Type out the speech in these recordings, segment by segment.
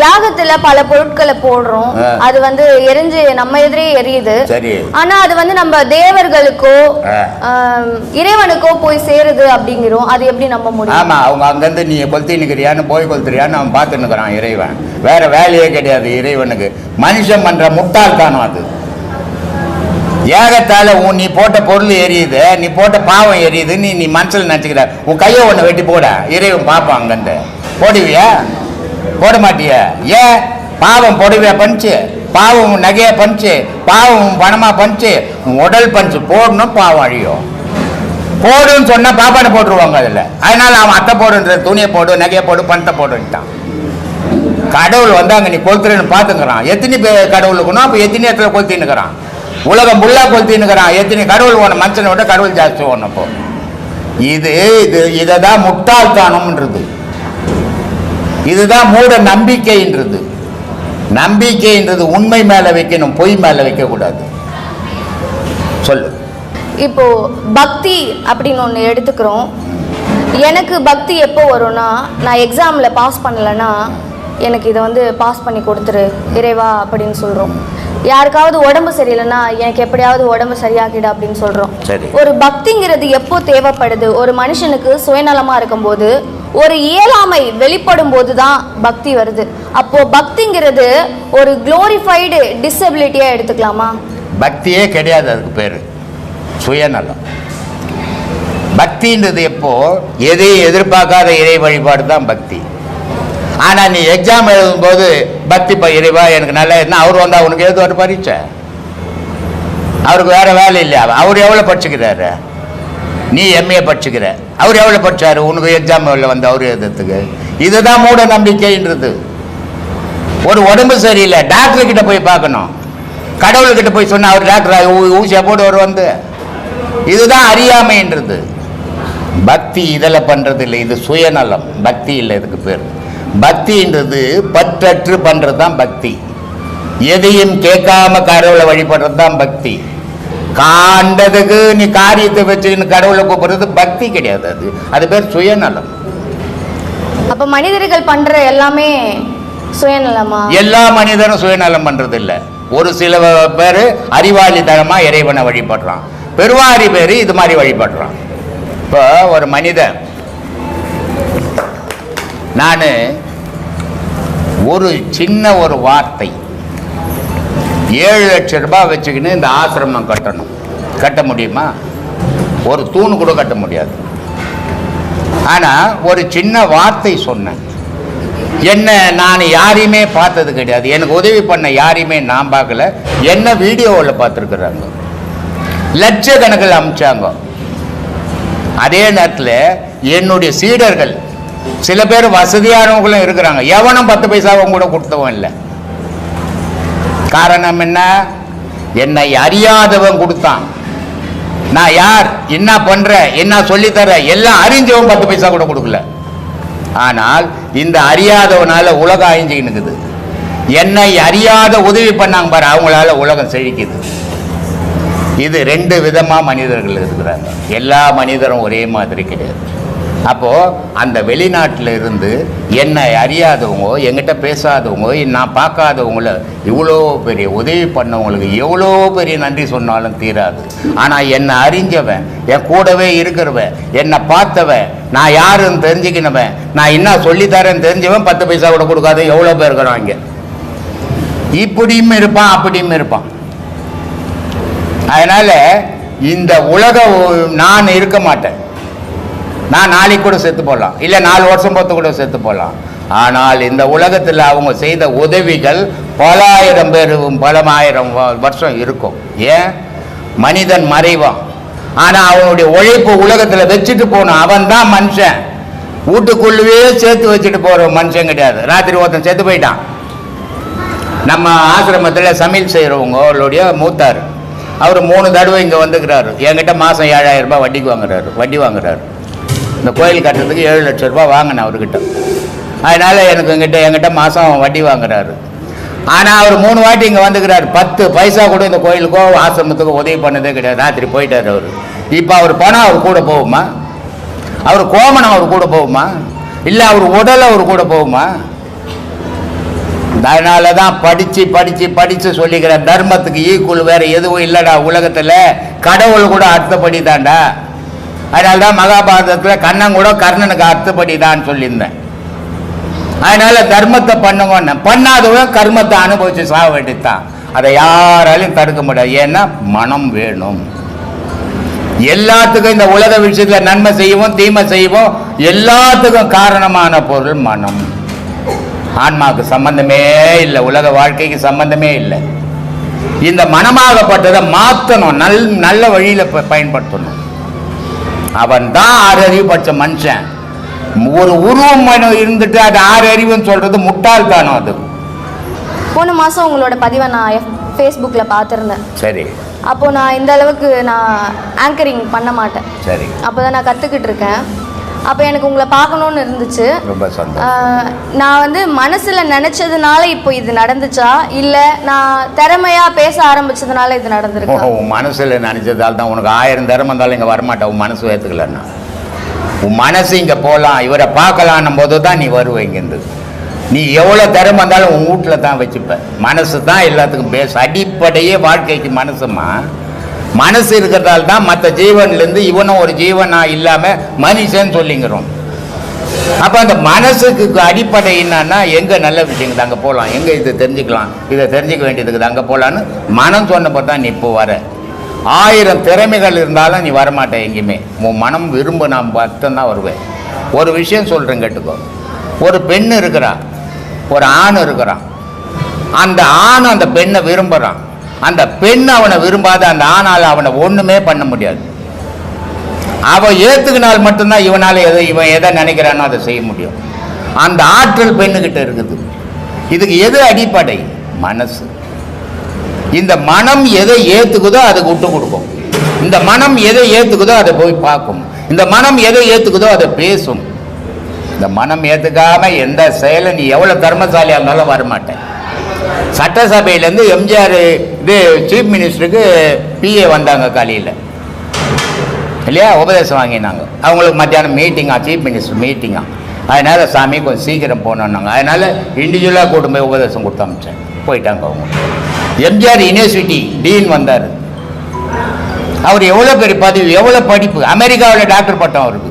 யாகத்துல பல பொருட்களை போடுறோம். அது வந்து எரிஞ்சு நம்ம எதிரே எரியுது. ஆனா அது வந்து நம்ம தேவர்களுக்கோ இறைவனுக்கோ போய் சேருது அப்படிங்கிறோம். அது எப்படி நம்ப முடியும்? ஆமா அவங்க அங்கேருந்து நீ கொளுத்தி நிற்கிறியான்னு போய் கொளுத்துறியான்னு அவன் பார்த்து நிற்கிறான் இறைவன். வேற வேலையே கிடையாது இறைவனுக்கு. மனுஷன் பண்ற முட்டாள்தானம் அது. ஏகத்தால உன் நீ போட்ட பொருள் எரியுது நீ போட்ட பாவம் எரியுது நீ நீ மனசில் நினச்சிக்கிற. உன் கையை ஒன்று வெட்டி போட. இறைவன் பார்ப்பான் அங்கேருந்து. போடுவியா? போட மாட்டிய? ஏன் பாவம் போடுவியா பஞ்சு பாவம் நகையை நகையா பாவம் பணமா பஞ்சு உடல் பஞ்சு போடணும் பாவம் அழியும். போடுன்னு சொன்னா பாப்பானை போட்டுருவாங்க அதில். அதனால அவன் அத்தை போடுன்ற துணியை போடு நகையை போடு பணத்தை போடுன்ட்டான். கடவுள் வந்து அங்கே நீ கொளுத்துறன்னு பார்த்துக்கிறான் எத்தனை பேர் கடவுள் இருக்கணும் அப்போ எத்தனை இடத்துல கொளுத்தின்னுக்கிறான் உலகம் ஃபுல்லாக கொளுத்தின்னுக்கிறான் எத்தனை கடவுள் ஒன்று மனுஷனை விட கடவுள் ஜாஸ்தி ஒன்று இப்போ இது இது இதை தான் முட்டாள்தானம்ன்றது. இதுதான் மூட நம்பிக்கைன்றது. நம்பிக்கைன்றது உண்மை மேலே வைக்கணும் பொய் மேலே வைக்கக்கூடாது. சொல்லு. இப்போ பக்தி அப்படின்னு ஒன்று எடுத்துக்கிறோம். எனக்கு பக்தி எப்போ வரும்னா நான் எக்ஸாமில் பாஸ் பண்ணலைன்னா எனக்கு இதை வந்து பாஸ் பண்ணி கொடுத்துரு இறைவா அப்படின்னு சொல்கிறோம் யாருக்காவது உடம்பு சரியில்லைன்னா எனக்கு எப்படியாவது உடம்பு சரியாக்கிடு அப்படின்னு சொல்கிறோம். ஒரு பக்திங்கிறது எப்போ தேவைப்படுது? ஒரு மனுஷனுக்கு சுயநலமாக இருக்கும்போது ஒரு இயலாமை வெளிப்படும் போது தான் பக்தி வருது. அப்போ பக்திங்கிறது ஒரு குளோரிஃபைடு டிசபிலிட்டியாக எடுத்துக்கலாமா? பக்தியே கிடையாது அதுக்கு பேர். சுயநலம். பக்தின்றது எப்போ? எதையும் எதிர்பார்க்காத இறை வழிபாடு தான் பக்தி. ஆனால் நீ எக்ஸாம் எழுதும்போது பக்தி ப இறைவா எனக்கு நல்லா என்ன அவர் வந்தால் உனக்கு எழுதுவார் பரீட்சை? அவருக்கு வேறு வேலை இல்லையா? அவர் எவ்வளோ படிச்சுக்கிறாரு? நீ எம்ஏ படிச்சுக்கிற. அவர் எவ்வளோ படித்தார் உனக்கு எக்ஸாம் எவ்வளோ வந்து அவர் எழுதுறதுக்கு? இதுதான் மூட நம்பிக்கைன்றது. ஒரு உடம்பு சரியில்லை. டாக்டர் கிட்ட போய் பார்க்கணும். கடவுள்கிட்ட போய் சொன்னால் அவர் டாக்டர் ஊசியாக போடு அவர் வந்து. இதுதான் அறியாமைன்றது. பக்தி இதில் பண்ணுறது இல்லை இது சுயநலம். பக்தி இல்லை இதுக்கு பேர். பக்தின்றது பற்றற்று பண்ணுறது தான் பக்தி. எதையும் கேட்காம கடவுளை வழிபடுறது தான் பக்தி. காண்டதுக்கு நீ காரியத்தை வச்சுக்கின்னு கடவுளை கூப்பிடுறது பக்தி கிடையாது அது. அது பேர் சுயநலம். அப்போ மனிதர்கள் பண்ணுற எல்லாமே சுயநலமா? எல்லா மனிதனும் சுயநலம் பண்றது இல்ல ஒரு சில பேர் அறிவாளித்தனமா இறைவனை வழிபடுறான். பெருவாரி பேர் இது மாதிரி வழிபடுறான். இப்போ ஒரு மனிதன் நான் ஒரு சின்ன ஒரு வார்த்தை ஏழு லட்சம் ரூபாய் வச்சுக்கின்னு இந்த ஆசிரமம் கட்டணும். கட்ட முடியுமா? ஒரு தூண் கூட கட்ட முடியாது. ஆனால் ஒரு சின்ன வார்த்தை சொன்னேன். என்ன நான் யாரையுமே பார்த்தது கிடையாது. எனக்கு உதவி பண்ண யாரையுமே நான் பார்க்கல. என்ன வீடியோவில் பார்த்துருக்குறாங்க? லட்சக்கணக்கில் அமிச்சாங்க. அதே நேரத்தில் என்னுடைய சீடர்கள் சில பேர் வசதியானவங்களும் இருக்கிறாங்க. எவனும் பத்து பைசாவும் கூட கொடுத்தவன் இல்லை. காரணம் என்ன? என்னை அறியாதவன் கொடுத்தான். நான் யார்? என்ன பண்ற? என்ன சொல்லித்தர? எல்லாம் அறிஞ்சவன் பத்து பைசா கூட கொடுக்கல. ஆனால் இந்த அறியாதவனால உலகம் அழிஞ்சுக்கிட்டு என்னை அறியாத உதவி பண்ணாங்க பாரு அவங்களால உலகம் செழிக்குது. இது ரெண்டு விதமா மனிதர்கள் இருக்கிறாங்க. எல்லா மனிதரும் ஒரே மாதிரி கிடையாது. அப்போ அந்த வெளிநாட்டில் இருந்து என்னை அறியாதவங்க என்கிட்ட பேசாதவங்க நான் பார்க்காதவங்கள இவ்வளோ பெரிய உதவி பண்ணவங்களுக்கு எவ்வளோ பெரிய நன்றி சொன்னாலும் தீராது. ஆனால் என்னை அறிஞ்சவன் என் கூடவே இருக்கிறவன் என்னை பார்த்தவன் நான் யாருன்னு தெரிஞ்சுக்கினவன் நான் என்ன சொல்லித்தரேன்னு தெரிஞ்சவன் பத்து பைசா கூட கொடுக்காத எவ்வளோ பேர் இருக்கிறான் இங்கே. இப்படியும் இருப்பான் அப்படியும் இருப்பான். அதனால் இந்த உலக நான் இருக்க மாட்டேன். நான் நாளைக்கு கூட செத்து போடலாம். இல்லை நாலு வருஷம் பொறுத்து கூட செத்து போடலாம். ஆனால் இந்த உலகத்தில் அவங்க செய்த உதவிகள் பல ஆயிரம் பேர் பலமாயிரம் வ- வருஷம் இருக்கும். ஏன்? மனிதன் மறைவான். ஆனால் அவனுடைய உழைப்பு உலகத்தில் வச்சுட்டு போகணும் அவன் தான் மனுஷன். வீட்டுக்குள்ளவே சேர்த்து வச்சுட்டு போகிற மனுஷன் கிடையாது. ராத்திரி ஒருத்தன் செத்து போயிட்டான். நம்ம ஆசிரமத்தில் சமையல் செய்கிறவங்களுடைய மூத்தார். அவர் மூணு தடவை இங்கே வந்துக்கிறாரு. என்கிட்ட மாதம் ஏழாயிரம் ரூபாய் வட்டிக்கு வாங்குறாரு. வட்டி வாங்குறாரு. இந்த கோயில் கட்டுறதுக்கு ஏழு லட்சம் ரூபாய் வாங்கினேன் அவர்கிட்ட. அதனால் எனக்கு எங்கிட்ட என்கிட்ட மாதம் வட்டி வாங்குறாரு. ஆனால் அவர் மூணு வாட்டி இங்கே வந்துக்கிறாரு. பத்து பைசா கூட இந்த கோயிலுக்கோ ஆசிரமத்துக்கோ உதவி பண்ணதே கிடையாது. ராத்திரி போயிட்டார் அவர். இப்போ அவர் பணம் அவர் கூட போகுமா? அவர் கோமணம் அவர் கூட போகுமா? இல்லை அவர் உடல் அவர் கூட போகுமா? அதனால தான் படித்து படித்து படித்து சொல்லிக்கிற தர்மத்துக்கு ஈக்குவல் வேறு எதுவும் இல்லைடா உலகத்தில். கடவுள் கூட அர்த்தப்படி தான்டா. அதனால்தான் மகாபாரதத்தில் கண்ணன் கூட கர்ணனுக்கு அர்த்தப்படி தான் சொல்லியிருந்தேன். அதனால தர்மத்தை பண்ணுங்கன்னு. பண்ணாதவன் கர்மத்தை அனுபவிச்சு சாக வேண்டியதுதான் அதை யாராலையும் தடுக்க முடியாது. ஏன்னா மனம் வேணும். எல்லாத்துக்கும் இந்த உலக விஷயத்தில் நன்மை செய்வோம் தீமை செய்வோம். எல்லாத்துக்கும் காரணமான பொருள் மனம். ஆன்மாவுக்கு சம்பந்தமே இல்லை. உலக வாழ்க்கைக்கு சம்பந்தமே இல்லை. இந்த மனமாகப்பட்டதை மாற்றணும் நல் நல்ல வழியில் பயன்படுத்தணும். அவன் தான் ஆறு அறிவு படிச்ச மனுஷன். ஒரு உருவம் இருந்துட்டு அது ஆறு அறிவுன்னு சொல்றது முட்டாள்தானம் அது? போன மாதம் உங்களோட பதிவை நான் ஃபேஸ்புக்கில் பார்த்துருந்தேன். சரி. அப்போது நான் இந்த அளவுக்கு நான் ஆங்கரிங் பண்ண மாட்டேன். சரி. அப்போ தான் நான் கற்றுக்கிட்டு இருக்கேன். அப்போ எனக்கு உங்களை பார்க்கணுன்னு இருந்துச்சு. நான் வந்து மனசில் நினச்சதுனால இப்போ இது நடந்துச்சா? இல்லை நான் திறமையாக பேச ஆரம்பிச்சதுனால இது நடந்திருக்கா? உன் மனசுல நினைச்சதால் தான் உனக்கு ஆயிரம் தரம் இருந்தாலும் இங்க வரமாட்ட உன் மனசு ஏத்துக்கலன்னா. உன் மனசு இங்க போகலாம் இவரை பார்க்கலான்னும் போது தான் நீ வருவ இங்கேருந்து. நீ எவ்வளோ திறமை இருந்தாலும் உன் வீட்டில் தான் வச்சுப்ப. மனசு தான் எல்லாத்துக்கும் பேச அடிப்படையே வாழ்க்கைக்கு மனசுமா மனசு இருக்கிறதால தான் மற்ற ஜீவன்லேருந்து இவனும் ஒரு ஜீவனா இல்லாமல் மனுஷன் சொல்லிங்கிறோம். அப்போ அந்த மனசுக்கு அடிப்படை என்னன்னா எங்கே நல்ல விஷயங்கள் அங்கே போகலாம் எங்கே இதை தெரிஞ்சுக்கலாம்? இதை தெரிஞ்சுக்க வேண்டியதுக்கு அங்கே போகலான்னு மனம் சொன்னப்போ தான் நீ இப்போ வர. ஆயிரம் திறமைகள் இருந்தாலும் நீ வரமாட்டே எங்கேயுமே. உன் மனம் விரும்ப நான் மட்டும்தான் வருவேன். ஒரு விஷயம் சொல்கிறேன் கேட்டுக்கோ. ஒரு பெண் இருக்கிறா. ஒரு ஆண் இருக்கிறான். அந்த ஆண் அந்த பெண்ணை விரும்புகிறான் அந்த பெண் அவனை விரும்பாத அந்த ஆணால் அவனை ஒன்றுமே பண்ண முடியாது. அவன் ஏத்துக்கினால் மட்டும்தான் இவனால எதை இவன் எதை நினைக்கிறானோ அதை செய்ய முடியும். அந்த ஆற்றல் பெண்ணுகிட்ட இருக்குது. இதுக்கு எது அடிப்படை? மனசு. இந்த மனம் எதை ஏத்துக்குதோ அதுக்கு விட்டு கொடுக்கும். இந்த மனம் எதை ஏத்துக்குதோ அதை போய் பார்க்கும். இந்த மனம் எதை ஏத்துக்குதோ அதை பேசும். இந்த மனம் ஏத்துக்காம எந்த செயலை நீ எவ்வளவு தர்மசாலியா இருந்தாலும் வரமாட்டேன். சட்டசபையிலேருந்து எம்ஜிஆர் இது சீஃப் மினிஸ்டருக்கு பிஏ வந்தாங்க காலையில். இல்லையா? உபதேசம் வாங்கினாங்க. அவங்களுக்கு மத்தியானம் மீட்டிங்காக சீஃப் மினிஸ்டர் மீட்டிங்காக அதனால் சாமி கொஞ்சம் சீக்கிரம் போகணுன்னாங்க அதனால் இண்டிவிஜுவலாக கூட்டும் போய் உபதேசம் கொடுத்து அமிச்சேன். போயிட்டாங்க அவங்க. எம்ஜிஆர் யூனிவர்சிட்டி டீன் வந்தார். அவர் எவ்வளோ பெரிய பதவி எவ்வளோ படிப்பு? அமெரிக்காவில் டாக்டர் பட்டம் அவருக்கு.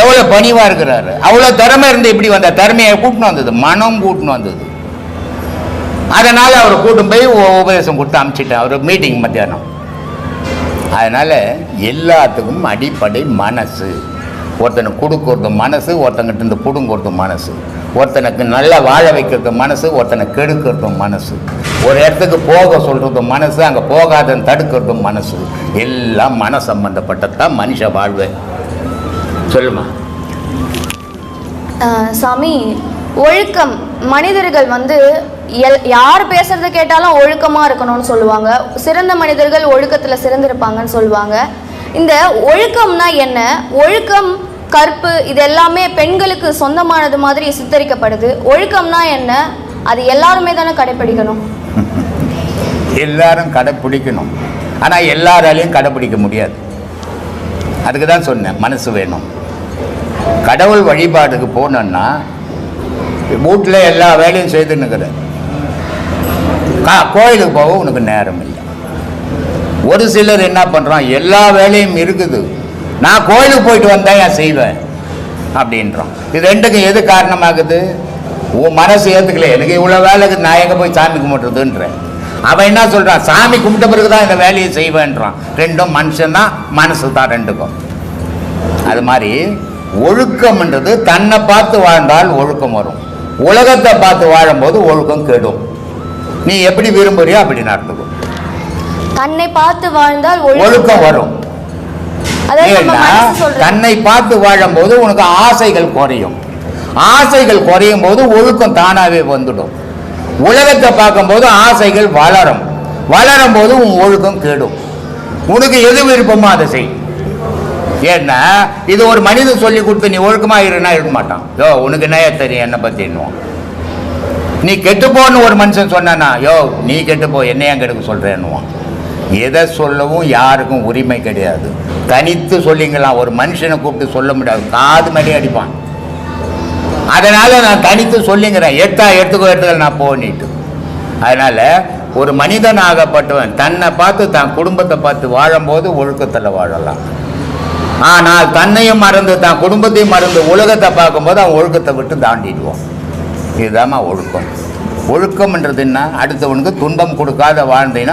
எவ்வளோ பணிவாக இருக்கிறாரு? அவ்வளோ திறமை இருந்து இப்படி வந்தார். திறமையை கூட்டின்னு வந்தது. மனம் கூட்டின்னு வந்தது. அதனால் அவர் கூட்டும் போய் உபதேசம் கொடுத்து அனுப்பிச்சிட்டேன் அவர் மீட்டிங் மத்தியானம். அதனால் எல்லாத்துக்கும் அடிப்படை மனசு. ஒருத்தனுக்கு கொடுக்கறது மனசு ஒருத்தங்கிட்ட இருந்து பிடுங்கிறது மனசு. ஒருத்தனுக்கு நல்லா வாழ வைக்கிறது மனசு ஒருத்தனை கெடுக்கிறது மனசு. ஒரு இடத்துக்கு போக சொல்கிறதும் மனசு அங்கே போகாதன்னு தடுக்கிறதும் மனசு. எல்லாம் மன சம்பந்தப்பட்டதான் மனுஷ வாழ்வு. சொல்லுமா? சாமி ஒழுக்கம். மனிதர்கள் வந்து எல் யார் பேசுறத கேட்டாலும் ஒழுக்கமாக இருக்கணும்னு சொல்லுவாங்க. சிறந்த மனிதர்கள் ஒழுக்கத்தில் சிறந்திருப்பாங்கன்னு சொல்லுவாங்க. இந்த ஒழுக்கம்னா என்ன? ஒழுக்கம் கற்பு இது எல்லாமே பெண்களுக்கு சொந்தமானது மாதிரி சித்தரிக்கப்படுது. ஒழுக்கம்னா என்ன? அது எல்லாருமே தானே கடைப்பிடிக்கணும். எல்லாரும் கடைப்பிடிக்கணும். ஆனால் எல்லாராலையும் கடைப்பிடிக்க முடியாது. அதுக்கு தான் சொன்னேன் மனசு வேணும். கடவுள் வழிபாடுக்கு போனோன்னா வீட்டில் எல்லா வேலையும் செய்துன்னுக்கிற கா கோயிலுக்கு போக உனக்கு நேரம் இல்லை. ஒரு சிலர் என்ன பண்ணுறான் எல்லா வேலையும் இருக்குது. நான் கோயிலுக்கு போயிட்டு வந்தால் நான் செய்வேன்? அப்படின்றான். இது ரெண்டுக்கும் எது காரணமாகுது? உன் மனசு ஏற்றுக்கல எனக்கு இவ்வளோ வேலைக்கு நான் எங்கே போய் சாமி கும்பிட்றதுன்றேன் அவன் என்ன சொல்கிறான் சாமி கும்பிட்ட பிறகு தான் இந்த வேலையை செய்வேன்றான். ரெண்டும் மனுஷன்தான் மனசு தான் ரெண்டுக்கும். அது மாதிரி ஒழுக்கம்ன்றது தன்னை பார்த்து வாழ்ந்தால் ஒழுக்கம் வரும். உலகத்தை பார்த்து வாழும்போது ஒழுக்கம் கெடும். நீ எப்படி விரும்புறியோ அப்படி நடத்துக்கும் தன்னை பார்த்து வாழ்ந்தால் ஒழுக்கம் வரும். தன்னை பார்த்து வாழும்போது உனக்கு ஆசைகள் குறையும். ஆசைகள் குறையும் போது ஒழுக்கம் தானாவே வந்துடும். உலகத்தை பார்க்கும்போது ஆசைகள் வளரும். வளரும் போது உன் ஒழுக்கம் கெடும். உனக்கு எது விருப்பமோ அதை செய். ஏன்னா இது ஒரு மனிதன் சொல்லி கொடுத்து நீ ஒழுக்கமாக இருன்னா இருக்க மாட்டான். யோ உனக்கு என்ன தெரியும் என்னை பத்தி நீ கெட்டுப்போன்னு ஒரு மனுஷன் சொன்னானா யோ நீ கெட்டுப்போ என்னையா கெடுக்க சொல்கிறேன்னுவான் எதை சொல்லவும் யாருக்கும் உரிமை கிடையாது. தனித்து சொல்லிங்களாம் ஒரு மனுஷனை கூப்பிட்டு சொல்ல முடியாது. காது மடி அடிப்பான். அதனால் நான் தனித்து சொல்லிங்கிறேன். எடுத்தா எடுத்துக்கோ எடுத்துக்கோ நான் போனிட்டு. அதனால் ஒரு மனிதன் ஆகப்பட்டவன் தன்னை பார்த்து தன் குடும்பத்தை பார்த்து வாழும்போது ஒழுக்கத்தில் வாழலாம். ஆனால் தன்னையும் மறந்து தான் குடும்பத்தையும் மறந்து உலகத்தை பார்க்கும்போது அவன் ஒழுக்கத்தை விட்டு தாண்டிடுவோம் இதுதாம்மா ஒழுக்கம். ஒழுக்கம்ன்றது என்ன? அடுத்தவனுக்கு துன்பம் கொடுக்காத வாழ்ந்தீங்கன்னா